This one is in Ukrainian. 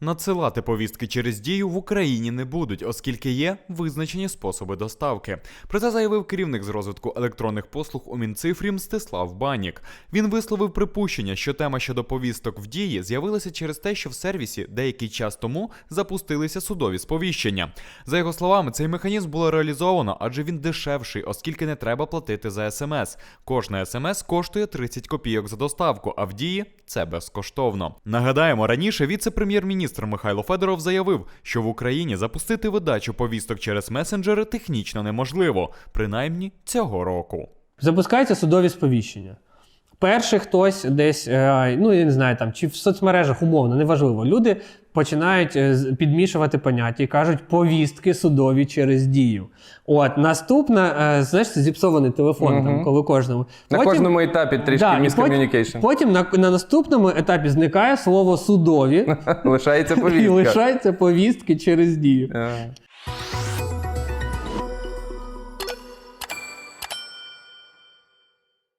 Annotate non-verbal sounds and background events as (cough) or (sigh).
Надсилати повістки через дію в Україні не будуть, оскільки є визначені способи доставки. Про це заявив керівник з розвитку електронних послуг у Мінцифрі Мстислав Банік. Він висловив припущення, що тема щодо повісток в дії з'явилася через те, що в сервісі деякий час тому запустилися судові сповіщення. За його словами, цей механізм було реалізовано, адже він дешевший, оскільки не треба платити за смс. Кожна смс коштує 30 копійок за доставку, а в дії це безкоштовно. Нагадаємо, раніше віце-прем'єр-міністр Михайло Федоров заявив, що в Україні запустити видачу повісток через месенджери технічно неможливо, принаймні цього року. Запускаються судові сповіщення. Перший хтось десь, е, ну я не знаю, там чи в соцмережах умовно, неважливо. Люди починають е, підмішувати поняття і кажуть повістки судові через дію. От наступна, е, знаєш, це зіпсований телефон, там, коли кожному. На Потім- кожному етапі трішки Да, і miscommunication. Потім на, на наступному етапі зникає слово судові (laughs) Лишається і повістка. лишаються повістки через дію.